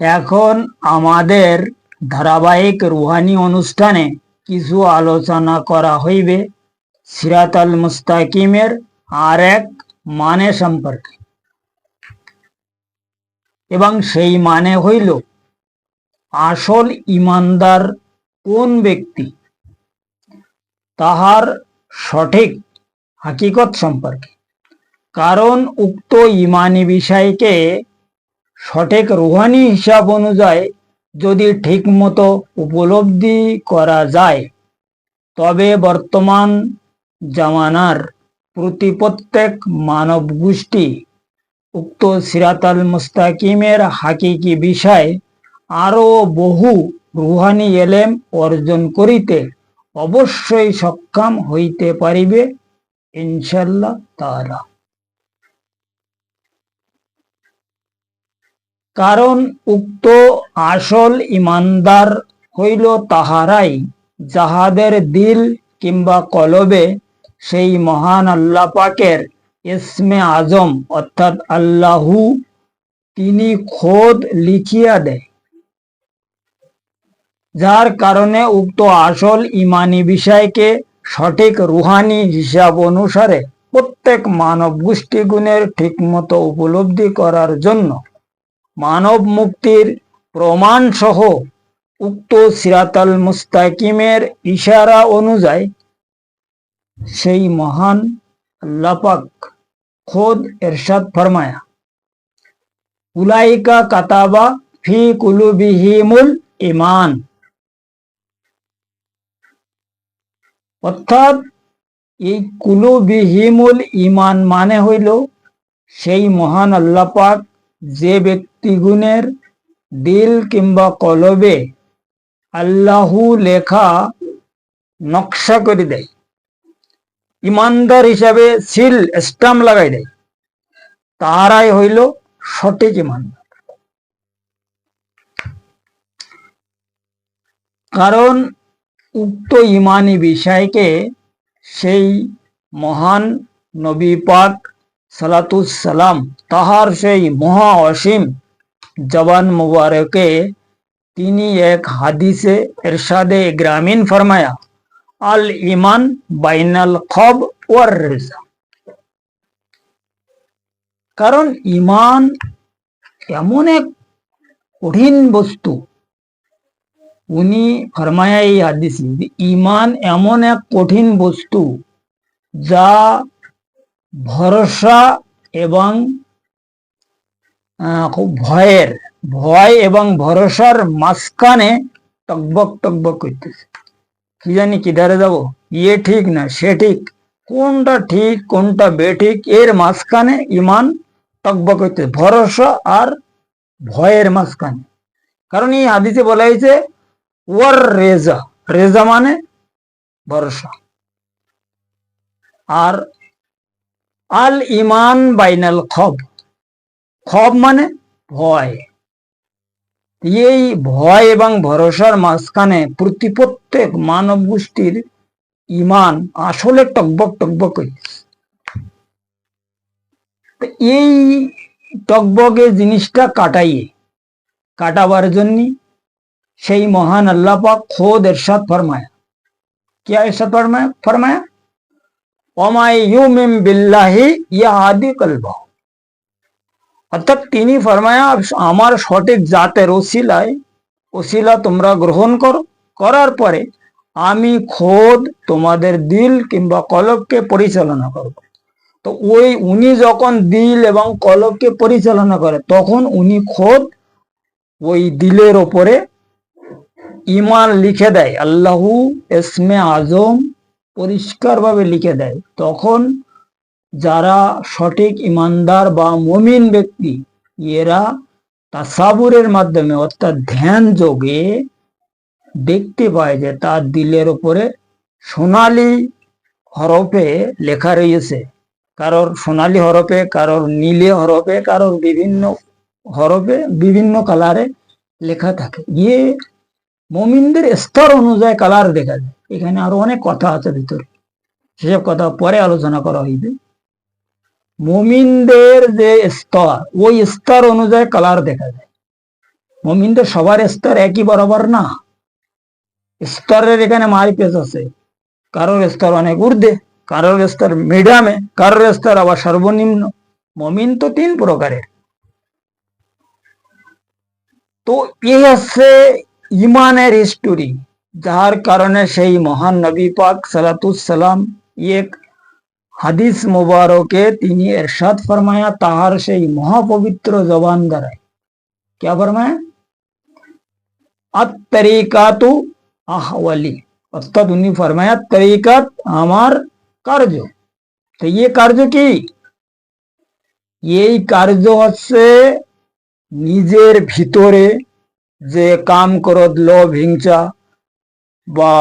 এখন আমাদের ধারাবাহিক রুহানি অনুষ্ঠানে কিছু আলোচনা করা হইবে। সিরাত আল মুস্তাকিমের আর এক মানে সম্পর্কে। এবং সেই মানে হইল, আসল ইমানদার কোন ব্যক্তি? তাহার সঠিক হাকিকত সম্পর্কে। কারণ উক্ত ইমানি বিষয়কে সঠিক রুহানি হিসাব অনুযায়ী যদি ঠিকমতো উপলব্ধি করা যায়, তবে বর্তমান জামানার প্রতি প্রত্যেক মানব গোষ্ঠী উক্ত সিরাতাল মুস্তাকিমের হাকিকি বিষয় আরও বহু রুহানি এলেম অর্জন করিতে অবশ্যই সক্ষম হইতে পারিবে ইনশাল্লাহ তাআলা। কারণ উক্ত আসল ইমানদার হইল তাহারাই, যাহাদের দিল কিংবা কলবে সেই মহান আল্লাহ পাকের ইসমে আজম, অর্থাৎ আল্লাহু তিনি খোদ লিখিয়া দেয়। যার কারণে উক্ত আসল ইমানি বিষয়কে সঠিক রুহানি হিসাব অনুসারে প্রত্যেক মানব গোষ্ঠী গুণের ঠিকমতো উপলব্ধি করার জন্য মানব মুক্তির প্রমাণ সহ উক্ত সিরাতাল মুস্তাকিমের ইশারা অনুযায়ী সেই মহান আল্লাপাক খোদ এরশাদ ফরমায়া, উলাইকা কাতাবা ফি কুলুবিহিমুল ইমান অর্থাৎ এই কুলুবিহিমুল ইমান মানে হইল সেই মহান আল্লাপাক যে ব্যক্তিগুণের দিল কিংবা কলবে আল্লাহু লেখা নকশা করে দেয়। ইমানদার হিসাবে সিল, স্টাম্প লাগাই দেয়। তারাই হইল সঠিক ইমানদার। কারণ উক্ত ইমানি বিষয়কে সেই মহান নবী পাক সালাতুসালাম তাহার সেই মহা অসীম জবান মুবারকে তিনি এক হাদিসে এরশাদে গ্রামীণ ফরমায়া, আল ইমান বাইনাল খব ওয়ার রেজা। কারণ ইমান এমন এক কঠিন বস্তু, উনি ফরমায়া এই হাদিসে ইমান এমন এক কঠিন বস্তু যা ভরসা এবং খুব ভয়ের, ভয় এবং ভরসার মাঝখানে টকবক টকবক করতেছে। কি জানি কিধারে যাব? ইয়ে ঠিক না, সে ঠিক। কোনটা ঠিক, কোনটা বেঠিক, এর মাঝখানে ইমান টকবক করতেছে ভরসা আর ভয়ের মাঝখানে। কারণ এই হাদিসে বলা হয়েছে, ওয়ার রেজা রেজা মানে ভরসা। আর আল ইমান বাইনাল খব। খব মানে ভয়। এই ভয় এবং ভরসার মাঝখানে প্রতি প্রত্যেক মানব গোষ্ঠীর ইমান আসলে টকবক টকবক এই টকবকে জিনিসটা কাটাইয়ে, কাটাবার জন্য সেই মহান আল্লাপা খোদ এরশাদ ফরমায়া। কে এরশাদ ফরমায়া? ফরমায়া ওমাই তিনি ফরমায়া, আমার সঠিক জাতের ওসিলায়, ওসিলা তোমরা গ্রহণ করো। করার পরে আমি খোদ তোমাদের দিল কিংবা কলবকে পরিচালনা করব। তো ওই উনি যখন দিল এবং কলবকে পরিচালনা করে, তখন উনি খোদ ওই দিলের ওপরে ইমান লিখে দেয়। আল্লাহু এসমে আজম পরিষ্কারভাবে লিখে দেয়। তখন যারা সঠিক ইমানদার বা মমিন ব্যক্তি, এরা তাসাবুরের মাধ্যমে অর্থাৎ ধ্যান যোগে দেখতে পায় যে তার দিলের উপরে সোনালি হরফে লেখা রয়েছে। কারোর সোনালি হরফে, কারোর নীলে হরফে, কারোর বিভিন্ন হরফে, বিভিন্ন কালারে লেখা থাকে। গিয়ে মমিনদের স্তর অনুযায়ী কালার দেখা যায়। এখানে আরও অনেক কথা আছে ভিতরে। সেসব কথা পরে আলোচনা করা হইবে। মমিনদের যে স্তর, ওই স্তর অনুযায়ী কালার দেখা যায়। মমিন তো সবার স্তর একই বরাবর না। স্তরের এখানে মারিপেস আছে। কারোর স্তর অনেক ঊর্ধ্বে, কারোর স্তর মিডিয়ামে, কারোর স্তর আবার সর্বনিম্ন। মমিন তো তিন প্রকারের। তো এই হচ্ছে ইমানের হিস্টোরি যার কারণে সেই মহান নবী পাক সালাতুসালাম এক হাদিস মুবারকে তিনি এরশাদ ফরমায়া তাহার সেই মহাপবিত্র জবান দ্বারায় क्या फरमाया আত্তরিকাতু আহওয়ালি অর্থাৎ উনি ফরমায়া তরিকাত আমার কার্য তো ইয়ে কার্য কি এই কার্য হচ্ছে নিজের ভিতরে যে কাম করত লোভ হিংসা বা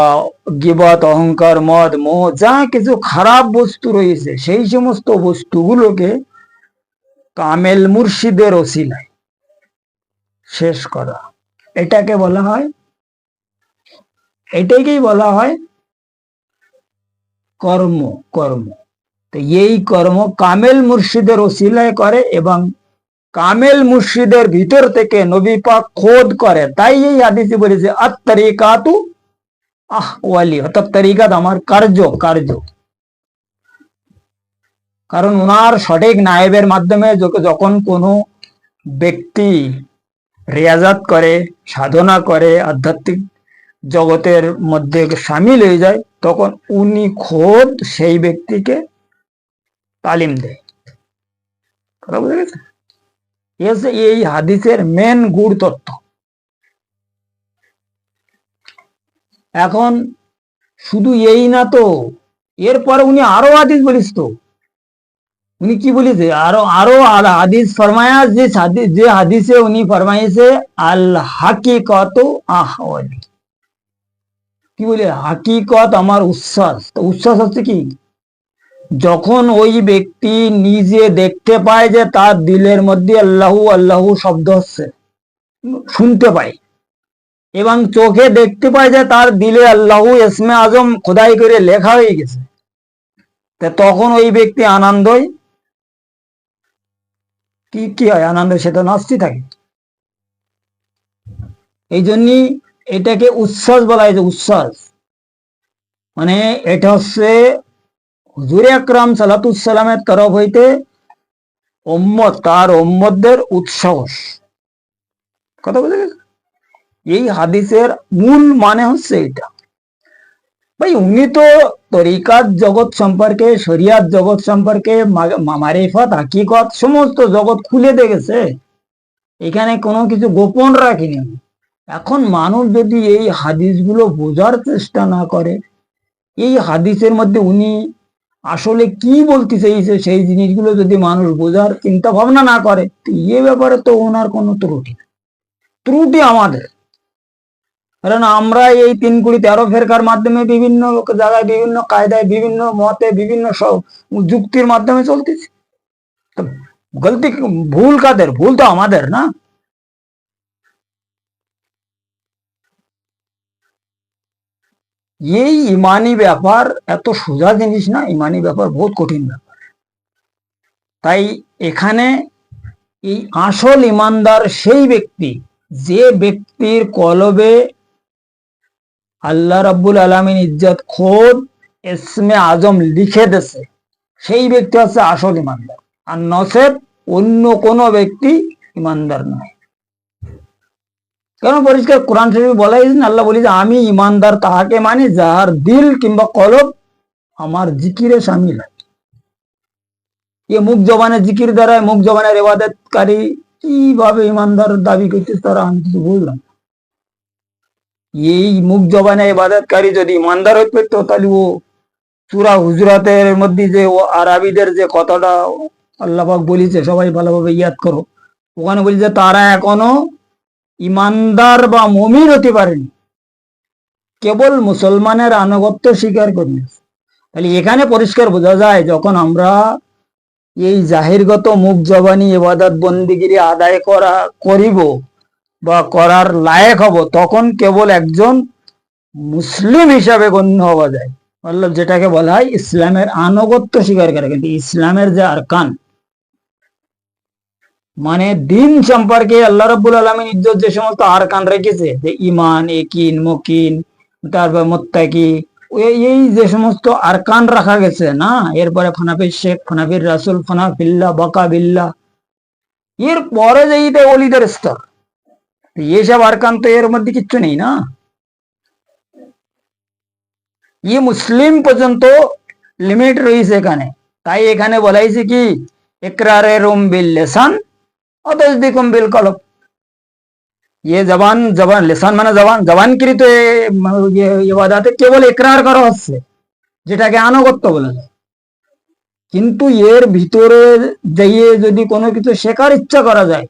গিবাত, অহংকার, মদ, মোহ, যা কিছু খারাপ বস্তু রয়েছে, সেই সমস্ত বস্তুগুলোকে কামেল মুর্শিদের ওসিলায় শেষ করা। এটাকে বলা হয়, এটাকেই বলা হয় কর্ম কর্ম। তো এই কর্ম কামেল মুর্শিদের ওসিলায় করে এবং কামেল মুর্শিদের ভিতর থেকে নবী পাক খোদ করে। তাই এই হাদিসে বলেছে আত্মারিকাতু আহ, ওয়ালি, অর্থাৎ তরিকাত আমার কার্য কার্য। কারণ ওনার সঠিক নায়েবের মাধ্যমে যখন কোনো ব্যক্তি রেয়াজাত করে, সাধনা করে, আধ্যাত্মিক জগতের মধ্যে সামিল হয়ে যায়, তখন উনি খোদ সেই ব্যক্তিকে তালিম দেয়। কথা বুঝে গেছে? এই হাদিসের মেন গুড় তত্ত্ব এখন শুধু এই না তো, এরপরে উনি আরও হাদিস বলিস তো। উনি কি বলেছে? আরও আরও হাদিস ফরমায়া, যে যে হাদিসে উনি ফরমাইছে, আল হাকিকত আহওয়ালি। কি বলে? হাকিকত আমার উচ্ছ্বাস। তো উচ্ছ্বাস হচ্ছে কি? যখন ওই ব্যক্তি নিজে দেখতে পায় যে তার দিলের মধ্যে আল্লাহু আল্লাহু শব্দ হচ্ছে, শুনতে পায়। এবং চোখে দেখতে পায় যে তার দিলে আল্লাহু এসমে আজম খোদাই করে লেখা হয়ে গেছে। তা তখন ওই ব্যক্তি আনন্দই কি কি হয়? আনন্দ, সে তো নাচতে থাকে। এই জন্যই এটাকে উচ্ছ্বাস বলা হয়েছে উচ্ছ্বাস। মানে এটা হচ্ছে হুজুরে আকরাম সালাতুসালামের তরফ হইতে ওম্মত তার ওম্মতদের উৎসাহস কথা বলে গেছে এই হাদিসের মূল মানে হচ্ছে এটা। ভাই, উনি তো তরিকাত জগৎ সম্পর্কে শরিয়াত জগৎ সম্পর্কে মারিফত, হাকিকত, সমস্ত জগৎ খুলে দেখেছে। এখানে কোনো কিছু গোপন রাখিনি। এখন মানুষ যদি এই হাদিসগুলো বোঝার চেষ্টা না করে, এই হাদিসের মধ্যে উনি আসলে কি বলতে চাইছে সেই জিনিসগুলো যদি মানুষ বোঝার চিন্তা ভাবনা না করে, তো এ ব্যাপারে তো ওনার কোনো ত্রুটি। ত্রুটি আমাদের। কারণ আমরা এই তিন কুড়ি তেরো ফেরকার মাধ্যমে বিভিন্ন জায়গায়, বিভিন্ন কায়দায়, বিভিন্ন মতে, বিভিন্ন সব যুক্তির মাধ্যমে চলতেছি। গলতি ভুল কাদের? ভুল তো আমাদের, না? এই ইমানি ব্যাপার এত সোজা জিনিস না, ইমানি ব্যাপার বহুত কঠিন ব্যাপার। তাই এখানে এই আসল ইমানদার সেই ব্যক্তি, যে ব্যক্তির কলবে আল্লাহ রাব্বুল আলমিন ইজ্জত খোদ এসমে আজম লিখে দেছে সেই ব্যক্তি হচ্ছে আসল ইমানদার। আর নসেব অন্য কোনো ব্যক্তি ইমানদার নয়। কেন পরিষ্কার কোরআন শরীফ বলা হয়েছে আল্লাহ বলি যে, আমি ইমানদার তাহাকে মানি যাহার দিল কিংবা কলব আমার জিকিরে সামিল হয়। মুখ জবানের জিকির দ্বারা, মুখ জবানের এবাদতকারী কীভাবে ইমানদার দাবি করতেছে তারা আমি কিছু বুঝলাম। এই মুখ জবানে ইবাদতকারী যদি ইমানদার হইতে পারতো তাহলে ও সুরা হুজরাতের মধ্যে যে ও আরবিদের যে কথাটা আল্লাহাক বলিছে, সবাই ভালোভাবে ইয়াদ করো। ওখানে বলি যে তারা এখনও ইমানদার বা মমিন হতে পারেনি। কেবল মুসলমানের আনুগত্য স্বীকার করি তাহলে এখানে পরিষ্কার বোঝা যায়, যখন আমরা এই জাহিরগত মুখ জবানি, ইবাদত বন্দিগিরি আদায় করা করিব বা করার লায়ক হব, তখন কেবল একজন মুসলিম হিসাবে গণ্য হওয়া যায়। মতলব যেটাকে বলা হয় ইসলামের আনুগত্য স্বীকার করে, কিন্তু ইসলামের যে আরকান মানে দিন সম্পর্কে আল্লাহ রব্বুল আলমিন ইজ্জত যে সমস্ত আরকান রেখেছে, যে ইমান একিন, মকিন, তারপর মোত্তাকি, এই- যে সমস্ত আরকান রাখা গেছে না? এরপরে ফানাফির শেখ ফানাফির রাসুল ফানাফিল্লা বকাবিল্লা এর পরে যে এইটা অলিদের স্তর তো এইসব আরকান তো এর মধ্যে কিচ্ছু নেই না? ই মুসলিম পর্যন্ত লিমিট রয়েছে এখানে। তাই এখানে বলাইছে কি একরারে রুম বিল লেসান অতসদিকুম বিল কলব। ये জবান জবান, লেসান মানে জবান, জবানকৃত ইয়ে- ইবাদাতে কেবল একরার করা হচ্ছে, যেটাকে আনুগত্য বলা যায়। কিন্তু এর ভিতরে যাইয়ে যদি কোনো কিছু শেখার ইচ্ছা করা যায়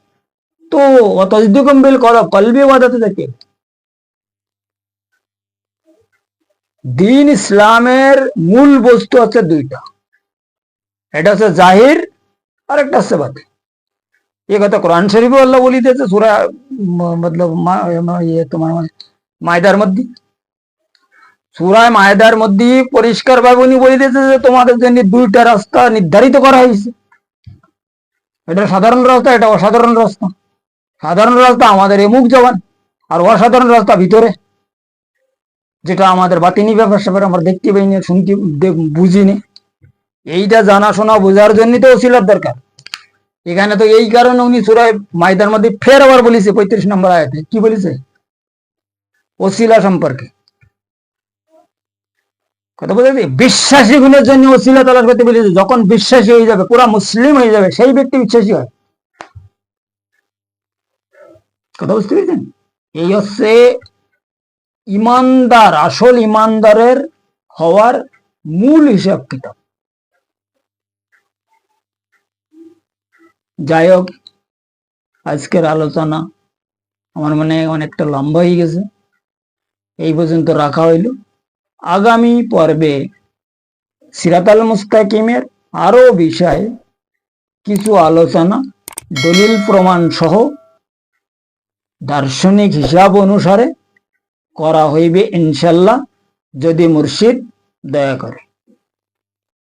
তো অতসদিকুম বিল কলব কলবি ইবাদাতে থাকে দিন ইসলামের মূল বস্তু হচ্ছে দুইটা। এটা হচ্ছে জাহির আর একটা হচ্ছে বাতিল। ये কথা কোরআন শরীফে আল্লাহ বলিতেছে সূরা ম- মতলব ইয়ে তোমার মায়দার মধ্যে। সূরায় মায়দার মধ্যে পরিষ্কার ভাবে উনি বলিতেছে যে তোমাদের জন্য দুইটা রাস্তা নির্ধারিত করা হয়েছে। এটা সাধারণ রাস্তা, এটা অসাধারণ রাস্তা। সাধারণ রাস্তা আমাদের এমুক জবান আর অসাধারণ রাস্তা ভিতরে। যেটা আমাদের বাতিনি ব্যাপার স্যাপার আমরা দেখতে পাইনি, শুনতে বুঝিনি। এইটা জানাশোনা বোঝার জন্য তো ওসিলার দরকার। এখানে তো এই কারণে উনি সুরায় মাইদার মধ্যে ফের আবার বলেছে পঁয়ত্রিশ নম্বর আয়াতে। কি বলেছে? ওসিলা সম্পর্কে। কথা বলতে? বিশ্বাসী গুণের জন্য ওসিলা তালাশ করতে বলেছে। যখন বিশ্বাসী হয়ে যাবে, পুরা মুসলিম হয়ে যাবে, সেই ব্যক্তি বিশ্বাসী হয়। কথা বুঝতে পেরেছেন? এই হচ্ছে ইমানদার, আসল ইমানদারের হওয়ার মূল হিসাব কিতাব। যাই হোক, আজকের আলোচনা আমার মনে অনেকটা লম্বা হয়ে গেছে। এই পর্যন্ত রাখা হইল। আগামী পর্বে সিরাতাল মুস্তাকিমের আরও বিষয়ে কিছু আলোচনা, দলিল প্রমাণ সহ দার্শনিক হিসাব অনুসারে করা হইবে ইনশাল্লাহ যদি মুর্শিদ দয়া করে।